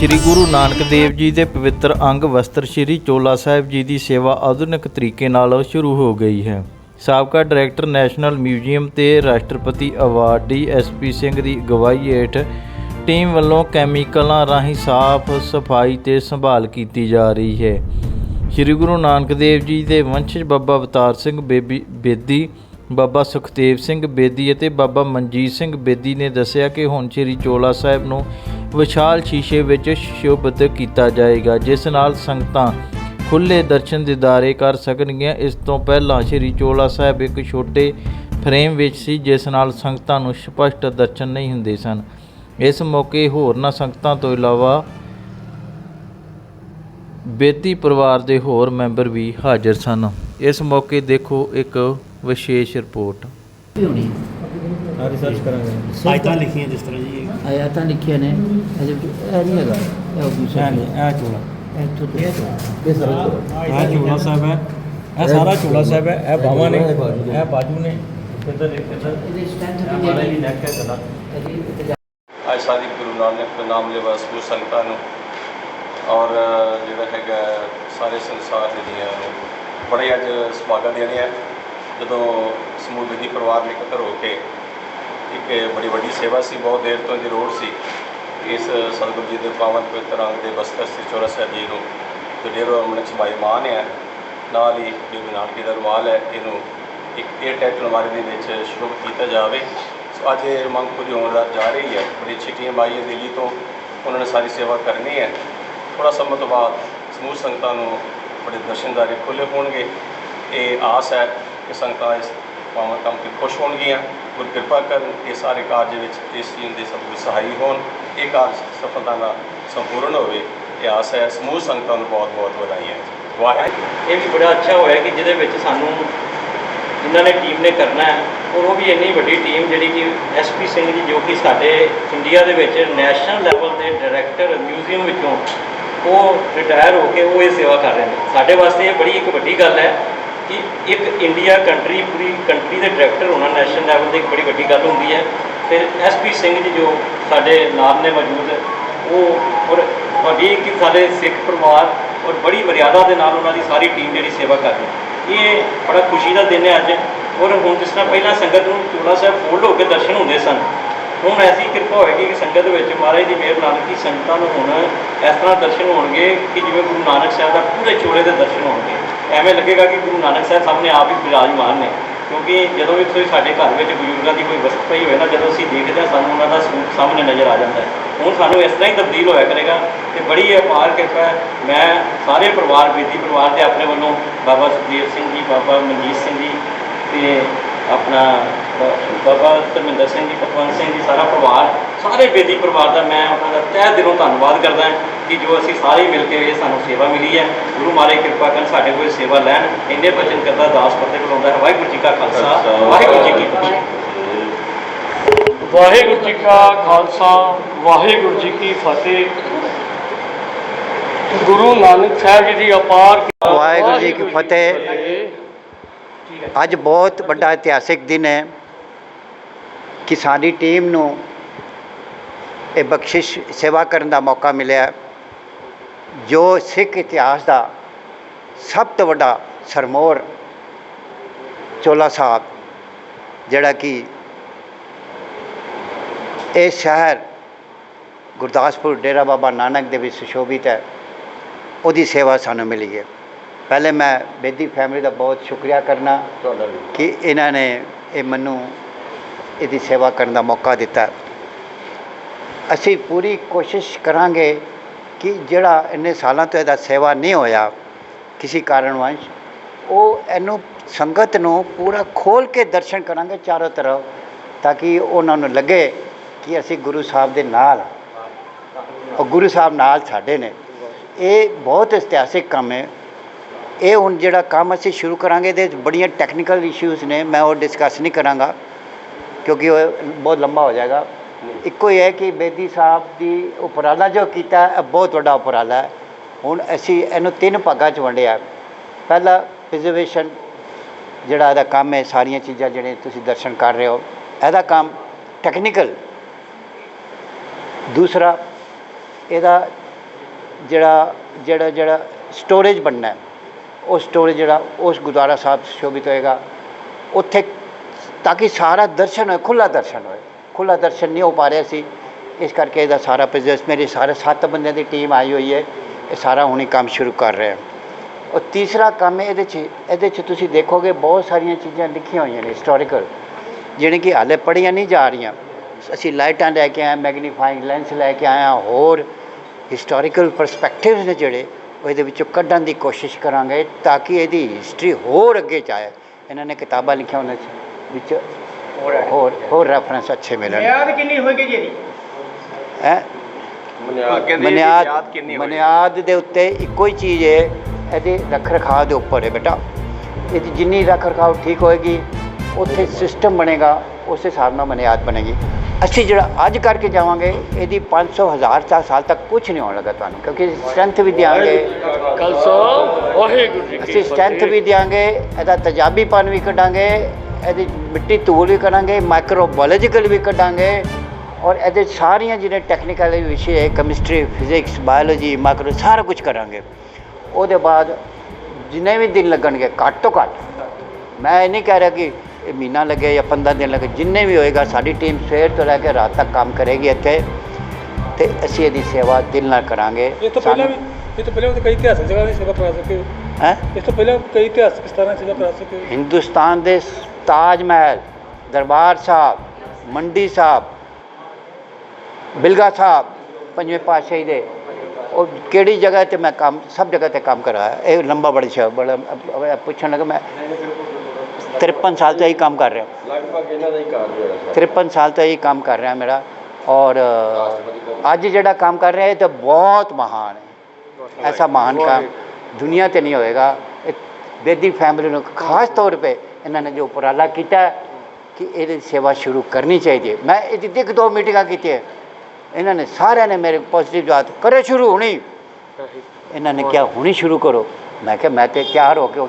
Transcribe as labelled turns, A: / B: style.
A: ਸ੍ਰੀ ਗੁਰੂ ਨਾਨਕ ਦੇਵ ਜੀ ਦੇ ਪਵਿੱਤਰ ਅੰਗ ਵਸਤਰ ਸ੍ਰੀ ਚੋਲਾ ਸਾਹਿਬ ਜੀ ਦੀ ਸੇਵਾ ਆਧੁਨਿਕ ਤਰੀਕੇ ਨਾਲ ਸ਼ੁਰੂ ਹੋ ਗਈ ਹੈ। ਸਾਬਕਾ ਡਾਇਰੈਕਟਰ ਨੈਸ਼ਨਲ ਮਿਊਜ਼ੀਅਮ ਤੇ ਰਾਸ਼ਟਰਪਤੀ ਅਵਾਰਡ ਡੀ ਅਵਾਰਡੀ ਐਸਪੀ ਸਿੰਘ ਦੀ ਅਗਵਾਈ ਹੇਠ ਟੀਮ ਵੱਲੋਂ ਕੈਮੀਕਲਾਂ ਰਾਹੀਂ ਸਾਫ਼ ਸਫ਼ਾਈ ਤੇ ਸੰਭਾਲ ਕੀਤੀ ਜਾ ਰਹੀ ਹੈ। ਸ੍ਰੀ ਗੁਰੂ ਨਾਨਕ ਦੇਵ ਜੀ ਦੇ ਵੰਸ਼ਜ ਬਾਬਾ ਅਵਤਾਰ ਸਿੰਘ ਬੇਬੀ ਬੇਦੀ ਬਾਬਾ ਸੁਖਦੇਵ ਸਿੰਘ ਬੇਦੀ ਅਤੇ ਬਾਬਾ ਮਨਜੀਤ ਸਿੰਘ ਬੇਦੀ ਨੇ ਦੱਸਿਆ ਕਿ ਹੁਣ ਸ੍ਰੀ ਚੋਲਾ ਸਾਹਿਬ ਨੂੰ ਵਿਸ਼ਾਲ ਸ਼ੀਸ਼ੇ ਵਿੱਚ ਸ਼ੋਭਿਤ ਕੀਤਾ ਜਾਏਗਾ, ਜਿਸ ਨਾਲ ਸੰਗਤਾਂ ਖੁੱਲੇ ਦਰਸ਼ਨ ਦਿਦਾਰੇ ਕਰ ਸਕਣਗੀਆਂ। ਇਸ ਤੋਂ ਪਹਿਲਾਂ ਸ੍ਰੀ ਚੋਲਾ ਸਾਹਿਬ ਇੱਕ ਛੋਟੇ ਫਰੇਮ ਵਿੱਚ ਸੀ, ਜਿਸ ਨਾਲ ਸੰਗਤਾਂ ਨੂੰ ਸਪਸ਼ਟ ਦਰਸ਼ਨ ਨਹੀਂ ਹੁੰਦੇ ਸਨ। ਇਸ ਮੌਕੇ ਹੋਰਨਾਂ ਸੰਗਤਾਂ ਤੋਂ ਇਲਾਵਾ ਬੇਦੀ ਪਰਿਵਾਰ ਦੇ ਹੋਰ ਮੈਂਬਰ ਵੀ ਹਾਜ਼ਰ ਸਨ। ਇਸ ਮੌਕੇ ਦੇਖੋ ਇੱਕ ਵਿਸ਼ੇਸ਼ ਰਿਪੋਰਟ।
B: ਵੀ ਹੋਣੀ
C: ਹਾਂ ਰਿਸਰਚ ਕਰਾਂਗੇ।
D: ਆਇਤਾਂ ਲਿਖੀਆਂ ਜਿਸ ਤਰ੍ਹਾਂ ਜੀ।
B: ਆਇਤਾਂ ਲਿਖੀਆਂ ਨੇ। ਅਜੇ ਇਹ ਨਹੀਂ ਹੈਗਾ। ਇਹ ਉਹ ਦੂਸਰਾ
C: ਇਹ ਨਹੀਂ ਇਹ ਚੋਲਾ।
B: ਇੱਥੋਂ ਤੇ
C: ਇਹ ਚੋਲਾ। ਸਾਹਿਬ ਹੈ। ਇਹ ਸਾਰਾ ਚੋਲਾ ਸਾਹਿਬ ਹੈ। ਇਹ ਬਾਹਾਂ ਨੇ। ਇਹ ਬਾਜੂ ਨੇ। ਇੱਧਰ ਇੱਕ ਇੱਧਰ।
B: ਇਹਦੀ ਸਟੈਂਥ
C: ਹਮਾਰਾ ਹੀ ਨੈਕ ਹੈ ਗਲਾ
E: ਅੱਜ ਸਾਰੀ ਗੁਰੂ ਨਾਨਕ ਦੇ ਨਾਮ ਲੈਵਾ ਸਮੂਹ ਸੰਗਤਾਂ ਨੂੰ। ਔਰ ਜਿਹੜਾ ਹੈਗਾ ਸਾਰੇ ਸੰਸਾਰ ਦੇ ਨੂੰ ਬੜੇ ਅੱਜ ਸੁਭਾਗਾ ਦੇਣੇ ਆ ਜਦੋਂ ਸਮੂਹ ਵਿਧੀ ਪਰਿਵਾਰ ਨੇ ਇਕੱਤਰ ਹੋ ਕੇ ਇੱਕ ਬੜੀ ਵੱਡੀ ਸੇਵਾ ਸੀ, ਬਹੁਤ ਦੇਰ ਤੋਂ ਇਹਦੀ ਲੋੜ ਸੀ। ਇਸ ਸਤਿਗੁਰੂ ਜੀ ਦੇ ਪਾਵਨ ਪਵਿੱਤਰ ਅੰਗ ਦੇ ਬਸਤਰ ਸ੍ਰੀ ਚੋਰਾ ਸਾਹਿਬ ਜੀ ਨੂੰ ਜੋ ਡੇਰੋ ਅਮਨਕ ਸਬਾਈ ਮਾਨ ਹੈ। ਨਾਲ ਹੀ ਜੋ ਨਾਨਕੀ ਦਾ ਰੁਮਾਲ ਹੈ, ਇਹਨੂੰ ਇੱਕ ਏਅਰ ਟੈਟ ਅਲਮਾਰੀ ਦੇ ਵਿੱਚ ਸ਼ੁਰੂ ਕੀਤਾ ਜਾਵੇ। ਸੋ ਅੱਜ ਇਹ ਮੰਗ ਪੂਰੀ ਹੋਣ ਦਾ ਜਾ ਰਹੀ ਹੈ। ਬੜੀ ਅੱਛੀ ਟੀਮ ਹੈ ਦਿੱਲੀ ਤੋਂ ਉਹਨਾਂ ਨੇ ਸਾਰੀ ਸੇਵਾ ਕਰਨੀ ਹੈ। ਥੋੜਾ ਸਮਾਂ ਤੋਂ ਬਾਅਦ ਸਮੂਹ ਸੰਗਤਾਂ ਨੂੰ ਬੜੇ ਦਰਸ਼ਨਦਾਰੇ ਖੁੱਲ੍ਹੇ ਹੋਣਗੇ। ਇਹ ਆਸ ਹੈ ਕਿ ਸੰਗਤਾਂ ਇਸ ਪਾਵਨ ਕੰਮ ਤੇ ਖੁਸ਼ ਹੋਣਗੀਆਂ। ਗੁਰ ਕਿਰਪਾ ਕਰਨ ਇਹ ਸਾਰੇ ਕਾਰਜ ਵਿੱਚ ਇਸ ਟੀਮ ਦੇ ਸਭ ਸਹਾਈ ਹੋਣ। ਇਹ ਕਾਰਜ ਸਫਲਤਾ ਨਾਲ ਸੰਪੂਰਨ ਹੋਵੇ। ਇਹ ਆਸ ਹੈ, ਸਮੂਹ ਸੰਗਤਾਂ ਨੂੰ ਬਹੁਤ ਬਹੁਤ ਵਧਾਈਆਂ। ਵਾਹਿਗੁਰੂ।
F: ਇਹ ਵੀ ਬੜਾ ਅੱਛਾ ਹੋਇਆ ਕਿ ਜਿਹਦੇ ਵਿੱਚ ਸਾਨੂੰ ਜਿਨ੍ਹਾਂ ਨੇ ਟੀਮ ਨੇ ਕਰਨਾ ਹੈ, ਔਰ ਉਹ ਵੀ ਇੰਨੀ ਵੱਡੀ ਟੀਮ ਜਿਹੜੀ ਕਿ ਐਸਪੀ ਸਿੰਘ ਜੀ ਜੋ ਕਿ ਸਾਡੇ ਇੰਡੀਆ ਦੇ ਵਿੱਚ ਨੈਸ਼ਨਲ ਲੈਵਲ ਦੇ ਡਾਇਰੈਕਟਰ ਮਿਊਜ਼ੀਅਮ ਵਿੱਚੋਂ ਉਹ ਰਿਟਾਇਰ ਹੋ ਕੇ ਉਹ ਇਹ ਸੇਵਾ ਕਰ ਰਹੇ ਨੇ। ਸਾਡੇ ਵਾਸਤੇ ਇਹ ਬੜੀ ਇੱਕ ਵੱਡੀ ਗੱਲ ਹੈ। ਕਿ ਇੱਕ ਇੰਡੀਆ ਕੰਟਰੀ, ਪੂਰੀ ਕੰਟਰੀ ਦੇ ਡਾਇਰੈਕਟਰ ਹੋਣਾ, ਨੈਸ਼ਨਲ ਲੈਵਲ ਤੇ ਇੱਕ ਬੜੀ ਵੱਡੀ ਗੱਲ ਹੁੰਦੀ ਹੈ। ਫਿਰ ਐਸਪੀ ਸਿੰਘ ਜੀ ਜੋ ਸਾਡੇ ਨਾਲ ਨੇ ਮੌਜੂਦ, ਉਹ ਔਰ ਤੁਹਾਡੀ ਕਿ ਸਾਡੇ ਸਿੱਖ ਪਰਿਵਾਰ ਔਰ ਬੜੀ ਮਰਿਆਦਾ ਦੇ ਨਾਲ ਉਹਨਾਂ ਦੀ ਸਾਰੀ ਟੀਮ ਜਿਹੜੀ ਸੇਵਾ ਕਰ ਰਹੀ ਇਹ ਬੜਾ ਖੁਸ਼ੀ ਦਾ ਦਿਨ ਹੈ ਅੱਜ। ਔਰ ਹੁਣ ਜਿਸ ਤਰ੍ਹਾਂ ਪਹਿਲਾਂ ਸੰਗਤ ਨੂੰ ਚੋਲਾ ਸਾਹਿਬ ਫੋਲਡ ਹੋ ਕੇ ਦਰਸ਼ਨ ਹੁੰਦੇ ਸਨ, ਹੁਣ ਐਸੀ ਕਿਰਪਾ ਹੋਏਗੀ ਕਿ ਸੰਗਤ ਵਿੱਚ ਮਹਾਰਾਜ ਦੀ ਮਿਹਰ ਨਾਲ ਕਿ ਸੰਗਤਾਂ ਨੂੰ ਹੁਣ ਇਸ ਤਰ੍ਹਾਂ ਦਰਸ਼ਨ ਹੋਣਗੇ ਕਿ ਜਿਵੇਂ ਗੁਰੂ ਨਾਨਕ ਸਾਹਿਬ ਦਾ ਪੂਰੇ ਚੋਲੇ ਦੇ ਦਰਸ਼ਨ ਹੋਣਗੇ। ਐਵੇਂ ਲੱਗੇਗਾ ਕਿ ਗੁਰੂ ਨਾਨਕ ਸਾਹਿਬ ਸਾਹਮਣੇ ਆਪ ਹੀ ਬਿਰਾਜਮਾਨ ਨੇ। ਕਿਉਂਕਿ ਜਦੋਂ ਵੀ ਕੋਈ ਸਾਡੇ ਘਰ ਵਿੱਚ ਬਜ਼ੁਰਗਾਂ ਦੀ ਕੋਈ ਵਸਤ ਪਈ ਹੋਵੇ ਨਾ, ਜਦੋਂ ਅਸੀਂ ਦੇਖਦੇ ਹਾਂ, ਸਾਨੂੰ ਉਹਨਾਂ ਦਾ ਸਰੂਪ ਸਾਹਮਣੇ ਨਜ਼ਰ ਆ ਜਾਂਦਾ ਹੈ। ਹੁਣ ਸਾਨੂੰ ਇਸ ਤਰ੍ਹਾਂ ਹੀ ਤਬਦੀਲ ਹੋਇਆ ਕਰੇਗਾ ਤੇ ਬੜੀ ਅਪਾਰ ਕਿਰਪਾ ਹੈ। ਮੈਂ ਸਾਰੇ ਪਰਿਵਾਰ, ਬੇਦੀ ਪਰਿਵਾਰ ਦੇ ਆਪਣੇ ਵੱਲੋਂ ਬਾਬਾ ਸੁਖਦੇਵ ਸਿੰਘ ਜੀ, ਬਾਬਾ ਮਨਜੀਤ ਸਿੰਘ ਜੀ ਤੇ ਆਪਣਾ ਬਾਬਾ ਧਰਮਿੰਦਰ ਸਿੰਘ ਜੀ, ਪਤਵੰਤ ਸਿੰਘ ਜੀ, ਸਾਰਾ ਪਰਿਵਾਰ ਸਾਰੇ ਬੇਦੀ ਪਰਿਵਾਰ ਦਾ ਮੈਂ ਉਹਨਾਂ ਦਾ ਤਹਿ ਦਿਲੋਂ ਧੰਨਵਾਦ ਕਰਦਾ ਹਾਂ ਕਿ ਜੋ ਅਸੀਂ ਸਾਰੇ ਮਿਲ ਕੇ ਇਹ ਸਾਨੂੰ ਸੇਵਾ ਮਿਲੀ ਹੈ। ਗੁਰੂ ਮਾਰੇ ਕਿਰਪਾ ਕਰਨ ਸਾਡੇ ਕੋਲ ਸੇਵਾ ਲੈਣ। ਇੰਨੇ ਬਚਨ ਕਰਦਾ ਦਾਸ ਫਤਿਹ ਬੁਲਾਉਂਦਾ ਹੈ। ਵਾਹਿਗੁਰੂ ਜੀ ਕਾ ਖਾਲਸਾ। ਵਾਹਿਗੁਰੂ ਜੀ ਕੀ ਫਤਿਹ।
G: ਵਾਹਿਗੁਰੂ ਜੀ ਕਾ ਖਾਲਸਾ। ਵਾਹਿਗੁਰੂ ਜੀ ਕੀ ਫਤਿਹ। ਗੁਰੂ ਨਾਨਕ ਸਾਹਿਬ ਜੀ ਦੀ ਅਪਾਰ
H: ਵਾਹਿਗੁਰੂ ਜੀ ਕੀ ਫਤਿਹ। ਅੱਜ ਬਹੁਤ ਵੱਡਾ ਇਤਿਹਾਸਿਕ ਦਿਨ ਹੈ। ਕਿ ਸਾਡੀ ਟੀਮ ਨੂੰ ਇਹ ਬਖਸ਼ਿਸ਼ ਸੇਵਾ ਕਰਨ ਦਾ ਮੌਕਾ ਮਿਲਿਆ। ਜੋ ਸਿੱਖ ਇਤਿਹਾਸ ਦਾ ਸਭ ਤੋਂ ਵੱਡਾ ਸਰਮੋਰ ਚੋਲਾ ਸਾਹਿਬ ਜਿਹੜਾ ਕਿ ਇਹ ਸ਼ਹਿਰ ਗੁਰਦਾਸਪੁਰ ਡੇਰਾ ਬਾਬਾ ਨਾਨਕ ਦੇ ਵਿੱਚ ਸੁਸ਼ੋਭਿਤ ਹੈ ਉਹਦੀ ਸੇਵਾ ਸਾਨੂੰ ਮਿਲੀ ਹੈ। ਪਹਿਲੇ ਮੈਂ ਬੇਦੀ ਫੈਮਿਲੀ ਦਾ ਬਹੁਤ ਸ਼ੁਕਰੀਆ ਕਰਨਾ ਕਿ ਇਹਨਾਂ ਨੇ ਇਹ ਮੈਨੂੰ ਇਹਦੀ ਸੇਵਾ ਕਰਨ ਦਾ ਮੌਕਾ ਦਿੱਤਾ। ਅਸੀਂ ਪੂਰੀ ਕੋਸ਼ਿਸ਼ ਕਰਾਂਗੇ ਕਿ ਜਿਹੜਾ ਇੰਨੇ ਸਾਲਾਂ ਤੋਂ ਇਹਦਾ ਸੇਵਾ ਨਹੀਂ ਹੋਇਆ ਕਿਸੇ ਕਾਰਨ ਵੰਸ਼ ਉਹ ਇਹਨੂੰ ਸੰਗਤ ਨੂੰ ਪੂਰਾ ਖੋਲ ਕੇ ਦਰਸ਼ਨ ਕਰਾਂਗੇ ਚਾਰੋਂ ਤਰਫ, ਤਾਂ ਕਿ ਉਹਨਾਂ ਨੂੰ ਲੱਗੇ ਕਿ ਅਸੀਂ ਗੁਰੂ ਸਾਹਿਬ ਦੇ ਨਾਲ ਹਾਂ। ਔਰ ਗੁਰੂ ਸਾਹਿਬ ਨਾਲ ਸਾਡੇ ਨੇ। ਇਹ ਬਹੁਤ ਇਤਿਹਾਸਿਕ ਕੰਮ ਹੈ। ਇਹ ਹੁਣ ਜਿਹੜਾ ਕੰਮ ਅਸੀਂ ਸ਼ੁਰੂ ਕਰਾਂਗੇ, ਇਹਦੇ ਵਿੱਚ ਬੜੀਆਂ ਟੈਕਨੀਕਲ ਇਸ਼ੂਜ਼ ਨੇ, ਮੈਂ ਉਹ ਡਿਸਕਸ ਨਹੀਂ ਕਰਾਂਗਾ, ਕਿਉਂਕਿ ਉਹ ਬਹੁਤ ਲੰਬਾ ਹੋ ਜਾਏਗਾ। ਇੱਕੋ ਹੀ ਹੈ ਕਿ ਬੇਦੀ ਸਾਹਿਬ ਦੀ ਉਪਰਾਲਾ ਜੋ ਕੀਤਾ ਇਹ ਬਹੁਤ ਵੱਡਾ ਉਪਰਾਲਾ ਹੈ। ਹੁਣ ਅਸੀਂ ਇਹਨੂੰ ਤਿੰਨ ਭਾਗਾਂ 'ਚ ਵੰਡਿਆ। ਪਹਿਲਾ ਪ੍ਰੀਜ਼ਰਵੇਸ਼ਨ ਜਿਹੜਾ ਇਹਦਾ ਕੰਮ ਹੈ, ਸਾਰੀਆਂ ਚੀਜ਼ਾਂ ਜਿਹੜੇ ਤੁਸੀਂ ਦਰਸ਼ਨ ਕਰ ਰਹੇ ਹੋ। ਇਹਦਾ ਕੰਮ ਟੈਕਨੀਕਲ ਦੂਸਰਾ, ਇਹਦਾ ਜਿਹੜਾ ਜਿਹੜਾ ਜਿਹੜਾ ਸਟੋਰੇਜ ਬਣਨਾ ਉਹ ਸਟੋਰੇਜ ਜਿਹੜਾ, ਉਸ ਗੁਰਦੁਆਰਾ ਸਾਹਿਬ ਸ਼ੋਭਿਤ ਹੋਏਗਾ। ਉੱਥੇ ਤਾਂ ਕਿ ਸਾਰਾ ਦਰਸ਼ਨ ਹੋਏ ਖੁੱਲਾ ਦਰਸ਼ਨ ਹੋਏ। ਖੁੱਲਾ ਦਰਸ਼ਨ ਨਹੀਂ ਹੋ ਪਾ ਰਿਹਾ ਸੀ। ਇਸ ਕਰਕੇ ਇਹਦਾ ਸਾਰਾ ਬਿਜ਼ਨਸ ਮੇਰੀ ਸਾਰੇ ਸੱਤ ਬੰਦਿਆਂ ਦੀ ਟੀਮ ਆਈ ਹੋਈ ਹੈ। ਇਹ ਸਾਰਾ ਹੁਣੇ ਕੰਮ ਸ਼ੁਰੂ ਕਰ ਰਿਹਾ। ਔਰ ਤੀਸਰਾ ਕੰਮ ਹੈ, ਇਹਦੇ 'ਚ ਇਹਦੇ 'ਚ ਤੁਸੀਂ ਦੇਖੋਗੇ ਬਹੁਤ ਸਾਰੀਆਂ ਚੀਜ਼ਾਂ ਲਿਖੀਆਂ ਹੋਈਆਂ ਨੇ ਹਿਸਟੋਰੀਕਲ ਜਿਹੜੇ ਕਿ ਹਾਲੇ ਪੜ੍ਹੀਆਂ ਨਹੀਂ ਜਾ ਰਹੀਆਂ। ਅਸੀਂ ਲਾਈਟਾਂ ਲੈ ਕੇ ਆਏ ਮੈਗਨੀਫਾਈਂਗ ਲੈਂਸ ਲੈ ਕੇ ਆਏ ਹਾਂ, ਹੋਰ ਹਿਸਟੋਰੀਕਲ ਪਰਸਪੈਕਟਿਵਸ ਨੇ ਜਿਹੜੇ, ਉਹ ਇਹਦੇ ਵਿੱਚੋਂ ਕੱਢਣ ਦੀ ਕੋਸ਼ਿਸ਼ ਕਰਾਂਗੇ ਤਾਂ ਕਿ ਇਹਦੀ ਹਿਸਟਰੀ ਹੋਰ ਅੱਗੇ ਜਾਏ। ਇਹਨਾਂ ਨੇ ਕਿਤਾਬਾਂ ਲਿਖੀਆਂ ਉਹਨਾਂ 'ਚ ਵਿੱਚ। ਹੋਰ ਹੋਰ ਰੈਫਰੈਂਸ ਅੱਛੇ ਮਿਲਣ।
D: ਮਿਆਦ ਕਿੰਨੀ ਹੋਏਗੀ ਜੀ ਇਹਦੀ?
H: ਹੈ? ਬੁਨਿਆਦ ਬੁਨਿਆਦ ਦੇ ਉੱਤੇ ਇੱਕੋ ਹੀ ਚੀਜ਼ ਹੈ ਇਹਦੇ ਰੱਖ ਰਖਾਅ ਦੇ ਉੱਪਰ ਹੈ ਬੇਟਾ। ਇਹਦੀ ਜਿੰਨੀ ਰੱਖ ਰਖਾਅ ਠੀਕ ਹੋਏਗੀ ਉੱਥੇ ਸਿਸਟਮ ਬਣੇਗਾ ਉਸ ਹਿਸਾਬ ਨਾਲ ਬੁਨਿਆਦ ਬਣੇਗੀ। ਅਸੀਂ ਜਿਹੜਾ ਅੱਜ ਕਰਕੇ ਜਾਵਾਂਗੇ ਇਹਦੀ 500 ਹਜ਼ਾਰ ਚਾਰ ਸਾਲ ਤੱਕ ਕੁਝ ਨਹੀਂ ਹੋਣ ਲੱਗਾ ਤੁਹਾਨੂੰ ਕਿਉਂਕਿ ਸਟਰੈਂਥ ਵੀ ਦਿਆਂਗੇ।
G: ਖਾਲਸਾ ਵਾਹਿਗੁਰੂ ਜੀ
H: ਅਸੀਂ ਸਟਰੈਂਥ ਵੀ ਦਿਆਂਗੇ ਇਹਦਾ ਤਜਾਬੀਪਨ ਵੀ ਕੱਢਾਂਗੇ ਇਹਦੀ ਮਿੱਟੀ ਧੂਲ ਵੀ ਕਰਾਂਗੇ ਮਾਈਕਰੋਬਾਇਓਲੋਜੀਕਲ ਵੀ ਕੱਢਾਂਗੇ ਔਰ ਇਹਦੇ ਸਾਰੀਆਂ ਜਿਹੜੇ ਟੈਕਨੀਕਲ ਵਿਸ਼ੇ ਹੈ ਕੈਮਿਸਟਰੀ ਫਿਜ਼ਿਕਸ ਬਾਇਓਲੋਜੀ ਮਾਈਕਰੋ ਸਾਰਾ ਕੁਝ ਕਰਾਂਗੇ। ਉਹਦੇ ਬਾਅਦ ਜਿੰਨੇ ਵੀ ਦਿਨ ਲੱਗਣਗੇ ਘੱਟ ਤੋਂ ਘੱਟ ਮੈਂ ਇਹ ਨਹੀਂ ਕਹਿ ਰਿਹਾ ਕਿ ਇਹ ਮਹੀਨਾ ਲੱਗੇ ਜਾਂ 15 ਦਿਨ ਲੱਗੇ ਜਿੰਨੇ ਵੀ ਹੋਏਗਾ ਸਾਡੀ ਟੀਮ ਸਵੇਰ ਤੋਂ ਲੈ ਕੇ ਰਾਤ ਤੱਕ ਕੰਮ ਕਰੇਗੀ ਇੱਥੇ ਤੇ ਅਸੀਂ ਇਹਦੀ ਸੇਵਾ ਦਿਲ ਨਾਲ ਕਰਾਂਗੇ।
C: ਇਹ ਤੋਂ ਪਹਿਲਾਂ ਵੀ ਇਹ ਤੋਂ ਪਹਿਲਾਂ ਕਈ ਇਤਿਹਾਸਕ ਜਗ੍ਹਾ ਦੀ ਸੇਵਾ ਕਰਾ ਚੁੱਕੇ ਹੋ? ਇਸ ਤੋਂ ਪਹਿਲਾਂ ਕਈ ਇਤਿਹਾਸਕ ਸਥਾਨਾਂ ਦੀ ਸੇਵਾ ਕਰਾ ਹੋ
H: ਹਿੰਦੁਸਤਾਨ ਦੇ ਤਾਜ ਮਹਿਲ ਦਰਬਾਰ ਸਾਹਿਬ ਮੰਡੀ ਸਾਹਿਬ ਬਿਲਗਾ ਸਾਹਿਬ ਪੰਜਵੇਂ ਪਾਤਸ਼ਾਹੀ ਦੇ। ਉਹ ਕਿਹੜੀ ਜਗ੍ਹਾ ਤੇ ਮੈਂ ਕੰਮ ਸਭ ਜਗ੍ਹਾ ਤੇ ਕੰਮ ਕਰਾਇਆ ਇਹ ਲੰਬਾ ਬੜਾ ਸ਼ਬਦ ਬੜਾ ਪੁੱਛਣ ਲੱਗਾ ਮੈਂ 53 ਸਾਲ ਤੋਂ ਇਹੀ ਕੰਮ ਕਰ ਰਿਹਾ।
E: ਲਗਭਗ ਇਹਨਾਂ ਦਾ ਹੀ ਕਾਰਜ ਹੋਇਆ
H: 53 ਸਾਲ ਤੋਂ ਇਹੀ ਕੰਮ ਕਰ ਰਿਹਾ ਮੇਰਾ। ਔਰ ਅੱਜ ਜਿਹੜਾ ਕੰਮ ਕਰ ਰਿਹਾ ਇਹ ਤਾਂ ਬਹੁਤ ਮਹਾਨ ਹੈ। ਐਸਾ ਮਹਾਨ ਕੰਮ ਦੁਨੀਆ ਤੇ ਨਹੀਂ ਹੋਏਗਾ। ਬੇਦੀ ਫੈਮਿਲੀ ਨੂੰ ਖਾਸ ਤੌਰ ਤੇ ਇਹਨਾਂ ਨੇ ਜੋ ਉਪਰਾਲਾ ਕੀਤਾ ਕਿ ਇਹਦੀ ਸੇਵਾ ਸ਼ੁਰੂ ਕਰਨੀ ਚਾਹੀਦੀ ਹੈ। ਮੈਂ ਇਹਦੀ ਦਿੱਕ ਦੋ ਮੀਟਿੰਗਾਂ ਕੀਤੀਆਂ। ਇਹਨਾਂ ਨੇ ਸਾਰਿਆਂ ਨੇ ਮੇਰੇ ਪੋਜ਼ਿਟਿਵ ਜਵਾਬ ਕਰੇ ਸ਼ੁਰੂ ਹੁਣੀ। ਇਹਨਾਂ ਨੇ ਕਿਹਾ ਹੁਣੀ ਸ਼ੁਰੂ ਕਰੋ। ਮੈਂ ਕਿਹਾ ਮੈਂ ਤੇ ਤਿਆਰ ਹੋ ਕੇ